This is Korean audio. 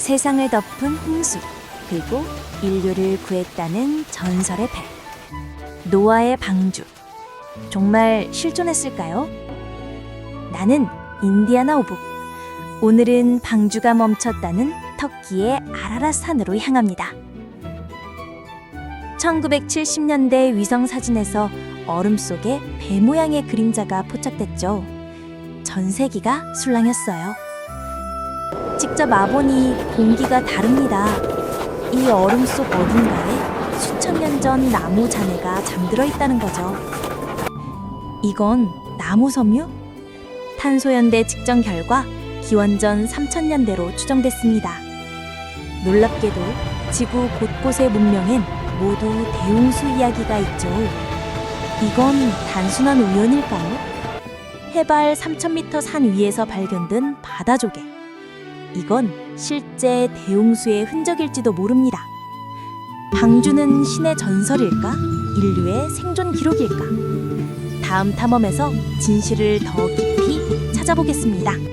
세상을 덮은 홍수, 그리고 인류를 구했다는 전설의 배. 노아의 방주. 정말 실존했을까요? 나는 인디아나 오북. 오늘은 방주가 멈췄다는 터키의 아라라 산으로 향합니다. 1970년대 위성 사진에서 얼음 속에 배 모양의 그림자가 포착됐죠. 전세기가 술랑했어요. 직접 와보니 공기가 다릅니다. 이 얼음 속 어딘가에 수천 년 전 나무 잔해가 잠들어 있다는 거죠. 이건 나무 섬유? 탄소연대 측정 결과 기원전 3000년대로 추정됐습니다. 놀랍게도 지구 곳곳의 문명엔 모두 대홍수 이야기가 있죠. 이건 단순한 우연일까요? 해발 3000m 산 위에서 발견된 바다 조개. 이건 실제 대홍수의 흔적일지도 모릅니다. 방주는 신의 전설일까? 인류의 생존 기록일까? 다음 탐험에서 진실을 더 깊이 찾아보겠습니다.